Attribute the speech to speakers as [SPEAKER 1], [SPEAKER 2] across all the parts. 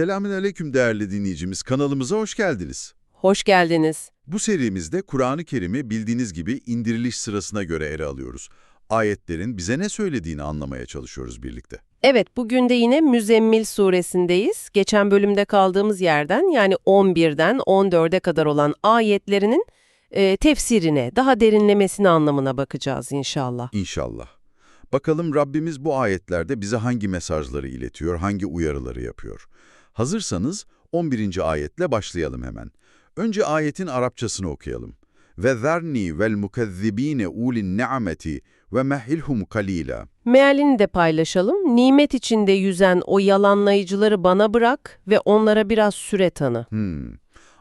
[SPEAKER 1] Selamünaleyküm değerli dinleyicimiz. Kanalımıza hoş geldiniz.
[SPEAKER 2] Hoş geldiniz.
[SPEAKER 1] Bu serimizde Kur'an-ı Kerim'i bildiğiniz gibi indiriliş sırasına göre ele alıyoruz. Ayetlerin bize ne söylediğini anlamaya çalışıyoruz birlikte.
[SPEAKER 2] Evet, bugün de yine Müzzemmil suresindeyiz. Geçen bölümde kaldığımız yerden yani 11'den 14'e kadar olan ayetlerinin e, tefsirine, daha derinlemesine anlamına bakacağız inşallah.
[SPEAKER 1] İnşallah. Bakalım Rabbimiz bu ayetlerde bize hangi mesajları iletiyor, hangi uyarıları yapıyor. Hazırsanız 11. ayetle başlayalım hemen. Önce ayetin Arapçasını okuyalım. Ve zerni vel mukezzibine ulin ni'meti ve mehilhum kalila.
[SPEAKER 2] Mealini de paylaşalım. Nimet içinde yüzen o yalanlayıcıları bana bırak ve onlara biraz süre tanı.
[SPEAKER 1] Hmm.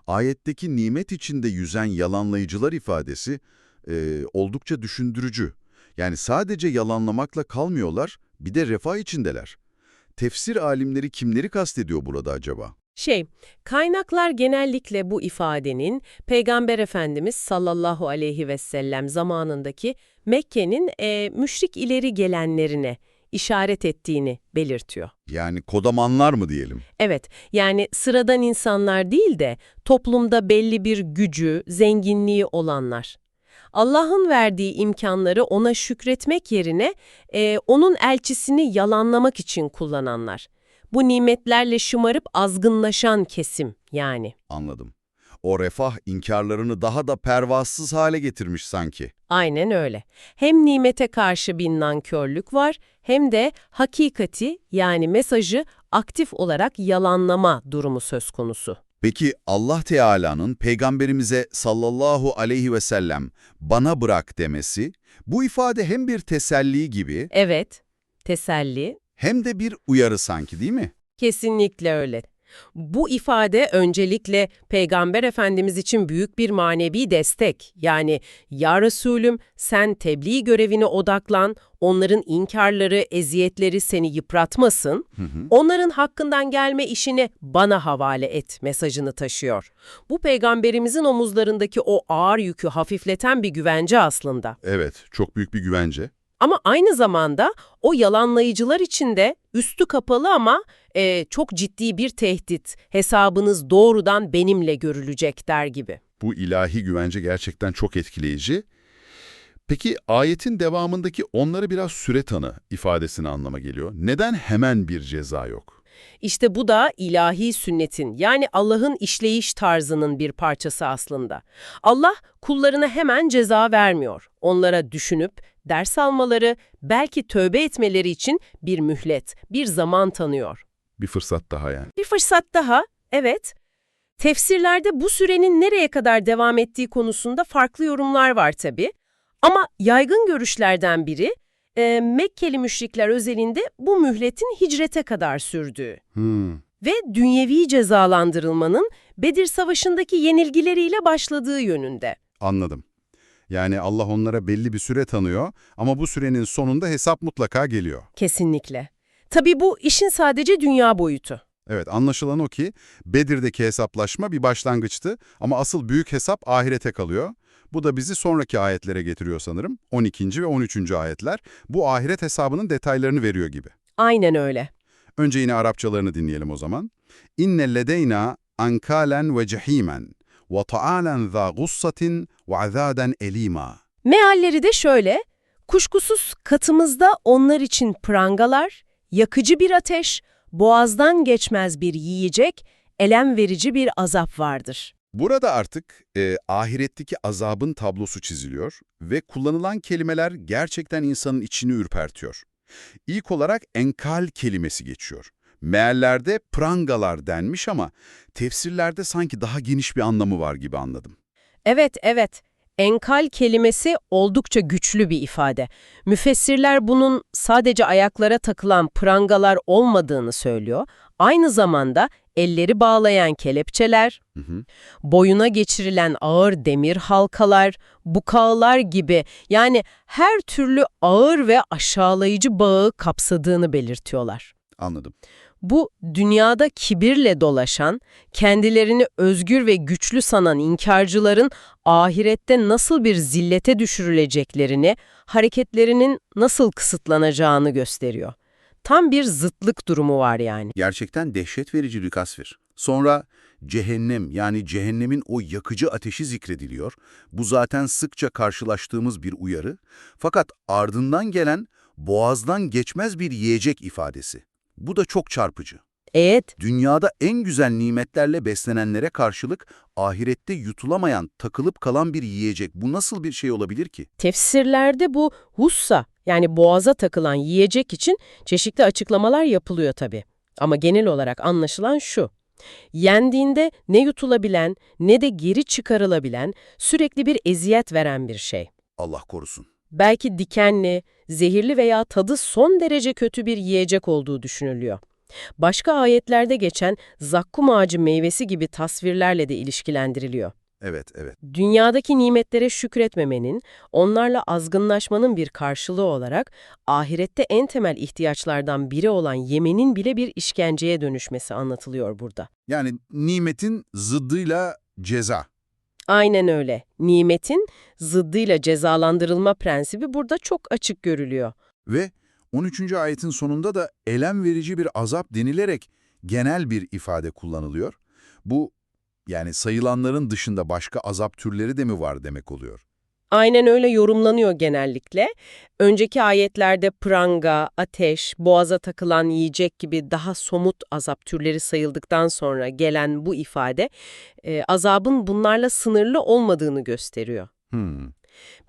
[SPEAKER 1] Ayetteki nimet içinde yüzen yalanlayıcılar ifadesi e, oldukça düşündürücü. Yani sadece yalanlamakla kalmıyorlar, bir de refah içindeler. Tefsir alimleri kimleri kastediyor burada acaba?
[SPEAKER 2] Şey, kaynaklar genellikle bu ifadenin Peygamber Efendimiz sallallahu aleyhi ve sellem zamanındaki Mekke'nin e, müşrik ileri gelenlerine işaret ettiğini belirtiyor.
[SPEAKER 1] Yani kodamanlar mı diyelim?
[SPEAKER 2] Evet, yani sıradan insanlar değil de toplumda belli bir gücü, zenginliği olanlar. Allah'ın verdiği imkanları ona şükretmek yerine e, onun elçisini yalanlamak için kullananlar. Bu nimetlerle şımarıp azgınlaşan kesim yani.
[SPEAKER 1] Anladım. O refah inkarlarını daha da pervasız hale getirmiş sanki.
[SPEAKER 2] Aynen öyle. Hem nimete karşı bir nankörlük var hem de hakikati yani mesajı aktif olarak yalanlama durumu söz konusu.
[SPEAKER 1] Peki Allah Teala'nın peygamberimize sallallahu aleyhi ve sellem bana bırak demesi, bu ifade hem bir teselli gibi
[SPEAKER 2] Evet, teselli,
[SPEAKER 1] hem de bir uyarı sanki değil mi?
[SPEAKER 2] Kesinlikle öyle. Bu ifade öncelikle Peygamber Efendimiz için büyük bir manevi destek. Yani ya Resulüm sen tebliğ görevine odaklan, onların inkarları, eziyetleri seni yıpratmasın, onların hakkından gelme işini bana havale et mesajını taşıyor. Bu Peygamberimizin omuzlarındaki o ağır yükü hafifleten bir güvence aslında.
[SPEAKER 1] Evet, çok büyük bir güvence.
[SPEAKER 2] Ama aynı zamanda o yalanlayıcılar için de üstü kapalı ama e, çok ciddi bir tehdit. Hesabınız doğrudan benimle görülecek der gibi.
[SPEAKER 1] Bu ilahi güvence gerçekten çok etkileyici. Peki ayetin devamındaki onları biraz süre tanı ifadesini anlama geliyor. Neden hemen bir ceza yok?
[SPEAKER 2] İşte bu da ilahi sünnetin yani Allah'ın işleyiş tarzının bir parçası aslında. Allah kullarına hemen ceza vermiyor. Onlara düşünüp ders almaları, belki tövbe etmeleri için bir mühlet, bir zaman tanıyor.
[SPEAKER 1] Bir fırsat daha yani.
[SPEAKER 2] Bir fırsat daha, evet. Tefsirlerde bu sürenin nereye kadar devam ettiği konusunda farklı yorumlar var tabii. Ama yaygın görüşlerden biri, e, Mekkeli müşrikler özelinde bu mühletin hicrete kadar sürdüğü
[SPEAKER 1] Hmm.
[SPEAKER 2] ve dünyevi cezalandırılmanın Bedir Savaşı'ndaki yenilgileriyle başladığı yönünde.
[SPEAKER 1] Anladım. Yani Allah onlara belli bir süre tanıyor ama bu sürenin sonunda hesap mutlaka geliyor.
[SPEAKER 2] Kesinlikle. Tabii bu işin sadece dünya boyutu.
[SPEAKER 1] Evet anlaşılan o ki Bedir'deki hesaplaşma bir başlangıçtı ama asıl büyük hesap ahirete kalıyor. Bu da bizi sonraki ayetlere getiriyor sanırım. 12. ve 13. ayetler bu ahiret hesabının detaylarını veriyor gibi.
[SPEAKER 2] Aynen öyle.
[SPEAKER 1] Önce yine Arapçalarını dinleyelim o zaman. İnne ledeyna ankalen ve cehimen ve ta'alen za gussatin ve azaden elima.
[SPEAKER 2] Mealleri de şöyle, kuşkusuz katımızda onlar için prangalar, yakıcı bir ateş, boğazdan geçmez bir yiyecek, elem verici bir azap vardır.
[SPEAKER 1] Burada artık e, ahiretteki azabın tablosu çiziliyor ve kullanılan kelimeler gerçekten insanın içini ürpertiyor. İlk olarak enkal kelimesi geçiyor. Meallerde prangalar denmiş ama tefsirlerde sanki daha geniş bir anlamı var gibi anladım.
[SPEAKER 2] Evet, evet. Enkal kelimesi oldukça güçlü bir ifade. Müfessirler bunun sadece ayaklara takılan prangalar olmadığını söylüyor. Aynı zamanda elleri bağlayan kelepçeler,
[SPEAKER 1] Hı hı.
[SPEAKER 2] boyuna geçirilen ağır demir halkalar, bukağılar gibi yani her türlü ağır ve aşağılayıcı bağı kapsadığını belirtiyorlar.
[SPEAKER 1] Anladım.
[SPEAKER 2] Bu dünyada kibirle dolaşan, kendilerini özgür ve güçlü sanan inkarcıların ahirette nasıl bir zillete düşürüleceklerini, hareketlerinin nasıl kısıtlanacağını gösteriyor. Tam bir zıtlık durumu var yani.
[SPEAKER 3] Gerçekten dehşet verici bir tasvir. Sonra cehennem yani cehennemin o yakıcı ateşi zikrediliyor. Bu zaten sıkça karşılaştığımız bir uyarı. Fakat ardından gelen boğazdan geçmez bir yiyecek ifadesi. Bu da çok çarpıcı.
[SPEAKER 2] Evet,
[SPEAKER 3] Dünyada en güzel nimetlerle beslenenlere karşılık ahirette yutulamayan, takılıp kalan bir yiyecek. Bu nasıl bir şey olabilir ki?
[SPEAKER 2] tefsirlerde bu hussa yani boğaza takılan yiyecek için çeşitli açıklamalar yapılıyor tabii. Ama genel olarak anlaşılan şu. Yendiğinde ne yutulabilen ne de geri çıkarılabilen sürekli bir eziyet veren bir şey.
[SPEAKER 3] Allah korusun.
[SPEAKER 2] Belki dikenli, zehirli veya tadı son derece kötü bir yiyecek olduğu düşünülüyor. Başka ayetlerde geçen zakkum ağacı meyvesi gibi tasvirlerle de ilişkilendiriliyor.
[SPEAKER 3] Evet, evet.
[SPEAKER 2] Dünyadaki nimetlere şükretmemenin, onlarla azgınlaşmanın bir karşılığı olarak ahirette en temel ihtiyaçlardan biri olan yemenin bile bir işkenceye dönüşmesi anlatılıyor burada.
[SPEAKER 3] Yani nimetin zıddıyla ceza.
[SPEAKER 2] Aynen öyle. Nimetin zıddıyla cezalandırılma prensibi burada çok açık görülüyor.
[SPEAKER 3] Ve 13. ayetin sonunda da elem verici bir azap denilerek genel bir ifade kullanılıyor. Bu yani sayılanların dışında başka azap türleri de mi var demek oluyor?
[SPEAKER 2] Aynen öyle yorumlanıyor genellikle. Önceki ayetlerde pranga, ateş, boğaza takılan yiyecek gibi daha somut azap türleri sayıldıktan sonra gelen bu ifade, e, azabın bunlarla sınırlı olmadığını gösteriyor.
[SPEAKER 3] Hmm.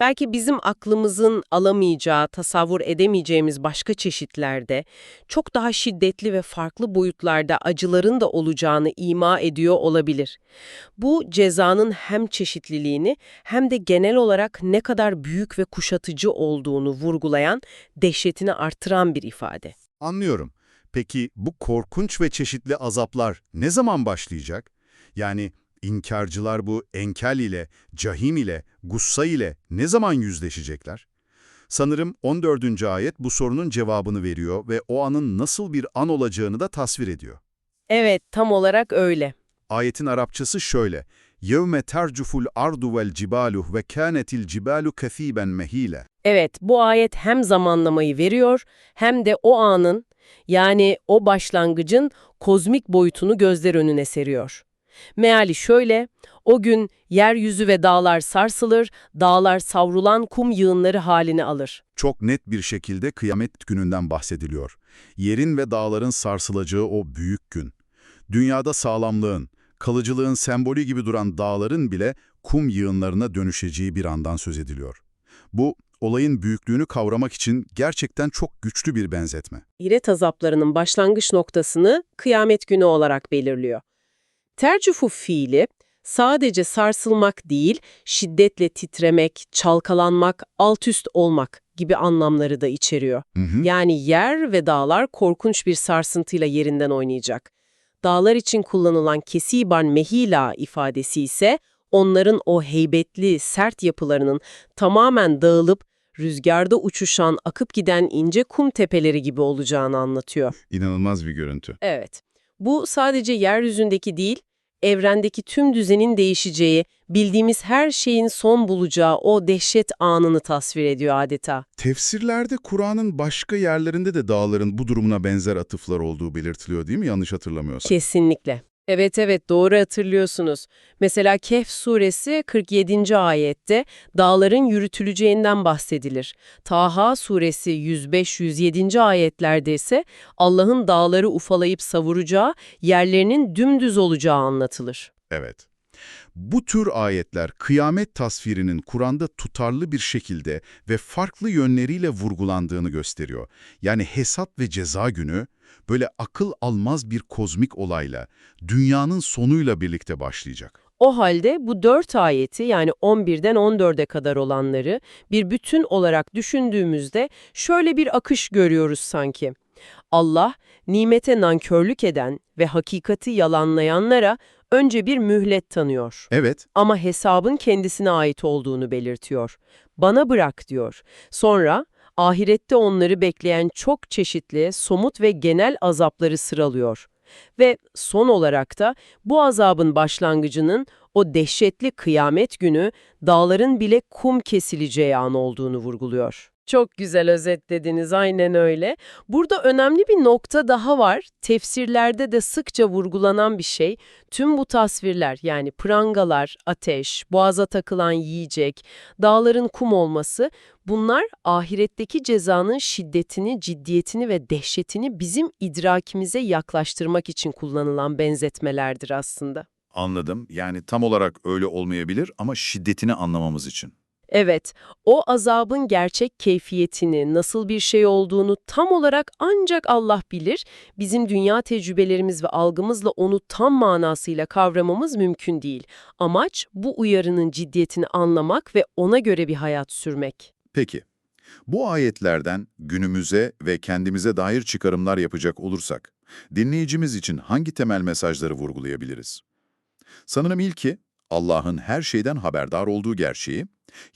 [SPEAKER 2] Belki bizim aklımızın alamayacağı, tasavvur edemeyeceğimiz başka çeşitlerde, çok daha şiddetli ve farklı boyutlarda acıların da olacağını ima ediyor olabilir. Bu cezanın hem çeşitliliğini hem de genel olarak ne kadar büyük ve kuşatıcı olduğunu vurgulayan, dehşetini artıran bir ifade.
[SPEAKER 1] Anlıyorum. Peki bu korkunç ve çeşitli azaplar ne zaman başlayacak? Yani inkarcılar bu enkel ile, cahim ile, gussa ile ne zaman yüzleşecekler? Sanırım 14. ayet bu sorunun cevabını veriyor ve o anın nasıl bir an olacağını da tasvir ediyor.
[SPEAKER 2] Evet, tam olarak öyle.
[SPEAKER 1] Ayetin Arapçası şöyle. يَوْمَ تَرْجُفُ الْأَرْضُ وَالْجِبَالُ وَكَانَتِ الْجِبَالُ كَثِيبًا مَهِيلًا
[SPEAKER 2] Evet, bu ayet hem zamanlamayı veriyor hem de o anın, yani o başlangıcın kozmik boyutunu gözler önüne seriyor. Meali şöyle, o gün yeryüzü ve dağlar sarsılır, dağlar savrulan kum yığınları halini alır.
[SPEAKER 1] Çok net bir şekilde kıyamet gününden bahsediliyor. Yerin ve dağların sarsılacağı o büyük gün. Dünyada sağlamlığın, kalıcılığın sembolü gibi duran dağların bile kum yığınlarına dönüşeceği bir andan söz ediliyor. Bu, olayın büyüklüğünü kavramak için gerçekten çok güçlü bir benzetme.
[SPEAKER 2] İret azaplarının başlangıç noktasını kıyamet günü olarak belirliyor. Tercufu fiili sadece sarsılmak değil, şiddetle titremek, çalkalanmak, altüst olmak gibi anlamları da içeriyor.
[SPEAKER 1] Hı hı.
[SPEAKER 2] Yani yer ve dağlar korkunç bir sarsıntıyla yerinden oynayacak. Dağlar için kullanılan kesiban mehila ifadesi ise onların o heybetli, sert yapılarının tamamen dağılıp rüzgarda uçuşan, akıp giden ince kum tepeleri gibi olacağını anlatıyor.
[SPEAKER 1] İnanılmaz bir görüntü.
[SPEAKER 2] Evet, bu sadece yeryüzündeki değil, evrendeki tüm düzenin değişeceği, bildiğimiz her şeyin son bulacağı o dehşet anını tasvir ediyor adeta.
[SPEAKER 1] Tefsirlerde Kur'an'ın başka yerlerinde de dağların bu durumuna benzer atıflar olduğu belirtiliyor değil mi? Yanlış hatırlamıyorsam.
[SPEAKER 2] Kesinlikle. Evet evet doğru hatırlıyorsunuz. Mesela Kehf suresi 47. ayette dağların yürütüleceğinden bahsedilir. Taha suresi 105-107. ayetlerde ise Allah'ın dağları ufalayıp savuracağı, yerlerinin dümdüz olacağı anlatılır.
[SPEAKER 1] Evet. Bu tür ayetler kıyamet tasvirinin Kur'an'da tutarlı bir şekilde ve farklı yönleriyle vurgulandığını gösteriyor. Yani hesap ve ceza günü böyle akıl almaz bir kozmik olayla, dünyanın sonuyla birlikte başlayacak.
[SPEAKER 2] O halde bu dört ayeti yani 11'den 14'e kadar olanları bir bütün olarak düşündüğümüzde şöyle bir akış görüyoruz sanki. Allah, nimete nankörlük eden ve hakikati yalanlayanlara önce bir mühlet tanıyor.
[SPEAKER 1] Evet,
[SPEAKER 2] Ama hesabın kendisine ait olduğunu belirtiyor. Bana bırak diyor. Sonra ahirette onları bekleyen çok çeşitli, somut ve genel azapları sıralıyor. Ve son olarak da bu azabın başlangıcının o dehşetli kıyamet günü dağların bile kum kesileceği an olduğunu vurguluyor. Çok güzel özetlediniz, aynen öyle. Burada önemli bir nokta daha var. Tefsirlerde de sıkça vurgulanan bir şey. Tüm bu tasvirler yani prangalar, ateş, boğaza takılan yiyecek, dağların kum olması bunlar ahiretteki cezanın şiddetini, ciddiyetini ve dehşetini bizim idrakimize yaklaştırmak için kullanılan benzetmelerdir aslında.
[SPEAKER 4] Anladım. Yani tam olarak öyle olmayabilir ama şiddetini anlamamız için.
[SPEAKER 2] Evet, o azabın gerçek keyfiyetini, nasıl bir şey olduğunu tam olarak ancak Allah bilir. Bizim dünya tecrübelerimiz ve algımızla onu tam manasıyla kavramamız mümkün değil. Amaç bu uyarının ciddiyetini anlamak ve ona göre bir hayat sürmek.
[SPEAKER 4] Peki, bu ayetlerden günümüze ve kendimize dair çıkarımlar yapacak olursak, dinleyicimiz için hangi temel mesajları vurgulayabiliriz? Sanırım ilki, Allah'ın her şeyden haberdar olduğu gerçeği,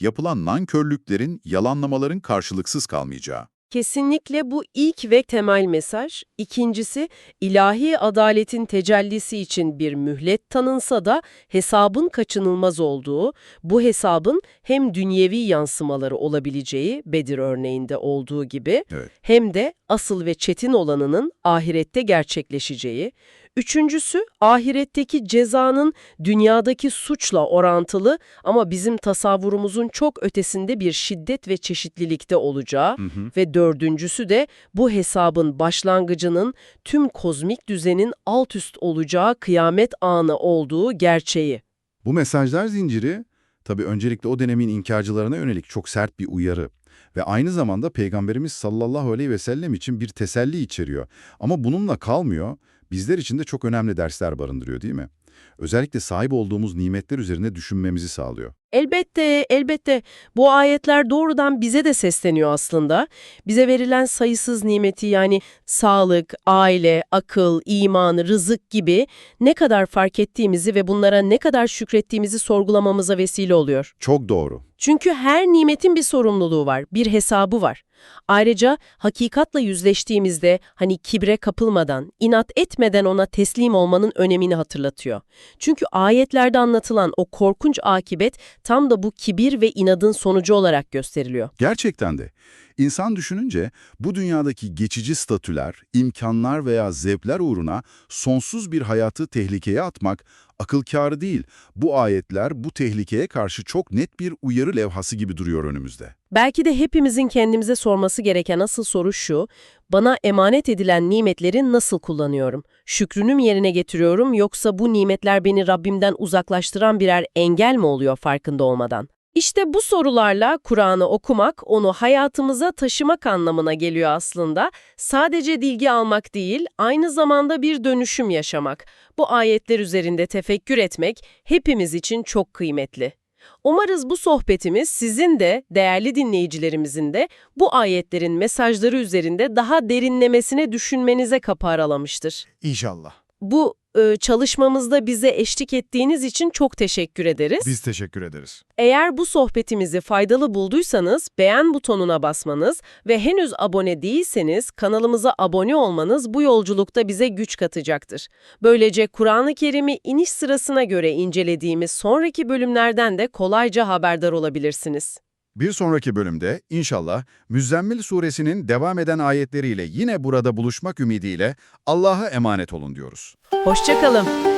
[SPEAKER 4] yapılan nankörlüklerin, yalanlamaların karşılıksız kalmayacağı.
[SPEAKER 2] Kesinlikle bu ilk ve temel mesaj. İkincisi, ilahi adaletin tecellisi için bir mühlet tanınsa da hesabın kaçınılmaz olduğu, bu hesabın hem dünyevi yansımaları olabileceği Bedir örneğinde olduğu gibi,
[SPEAKER 4] Evet.
[SPEAKER 2] hem de asıl ve çetin olanının ahirette gerçekleşeceği. Üçüncüsü, ahiretteki cezanın dünyadaki suçla orantılı ama bizim tasavvurumuzun çok ötesinde bir şiddet ve çeşitlilikte olacağı. Ve dördüncüsü de bu hesabın başlangıcının tüm kozmik düzenin alt üst olacağı kıyamet anı olduğu gerçeği.
[SPEAKER 1] Bu mesajlar zinciri, tabii öncelikle o dönemin inkarcılarına yönelik çok sert bir uyarı ve aynı zamanda Peygamberimiz sallallahu aleyhi ve sellem için bir teselli içeriyor. Ama bununla kalmıyor, bizler için de çok önemli dersler barındırıyor değil mi? Özellikle sahip olduğumuz nimetler üzerine düşünmemizi sağlıyor.
[SPEAKER 2] Elbette, elbette bu ayetler doğrudan bize de sesleniyor aslında. Bize verilen sayısız nimeti yani sağlık, aile, akıl, iman, rızık gibi ne kadar fark ettiğimizi ve bunlara ne kadar şükrettiğimizi sorgulamamıza vesile oluyor.
[SPEAKER 1] Çok doğru.
[SPEAKER 2] Çünkü her nimetin bir sorumluluğu var, bir hesabı var. Ayrıca hakikatla yüzleştiğimizde hani kibre kapılmadan, inat etmeden ona teslim olmanın önemini hatırlatıyor. Çünkü ayetlerde anlatılan o korkunç akibet tam da bu kibir ve inadın sonucu olarak gösteriliyor.
[SPEAKER 1] Gerçekten de. İnsan düşününce bu dünyadaki geçici statüler, imkanlar veya zevkler uğruna sonsuz bir hayatı tehlikeye atmak akıl kârı değil. Bu ayetler bu tehlikeye karşı çok net bir uyarı levhası gibi duruyor önümüzde.
[SPEAKER 2] Belki de hepimizin kendimize sorması gereken asıl soru şu, bana emanet edilen nimetleri nasıl kullanıyorum? Şükrünü yerine getiriyorum yoksa bu nimetler beni Rabbimden uzaklaştıran birer engel mi oluyor farkında olmadan? İşte bu sorularla Kur'an'ı okumak, onu hayatımıza taşımak anlamına geliyor aslında. Sadece bilgi almak değil, aynı zamanda bir dönüşüm yaşamak. Bu ayetler üzerinde tefekkür etmek hepimiz için çok kıymetli. Umarız bu sohbetimiz sizin de, değerli dinleyicilerimizin de bu ayetlerin mesajları üzerinde daha derinlemesine düşünmenize kapı aralamıştır.
[SPEAKER 5] İnşallah.
[SPEAKER 2] Bu çalışmamızda bize eşlik ettiğiniz için çok teşekkür ederiz.
[SPEAKER 5] Biz teşekkür ederiz.
[SPEAKER 2] Eğer bu sohbetimizi faydalı bulduysanız beğen butonuna basmanız ve henüz abone değilseniz kanalımıza abone olmanız bu yolculukta bize güç katacaktır. Böylece Kur'an-ı Kerim'i iniş sırasına göre incelediğimiz sonraki bölümlerden de kolayca haberdar olabilirsiniz.
[SPEAKER 1] Bir sonraki bölümde inşallah Müzzemmil suresinin devam eden ayetleriyle yine burada buluşmak ümidiyle Allah'a emanet olun diyoruz.
[SPEAKER 2] Hoşçakalın.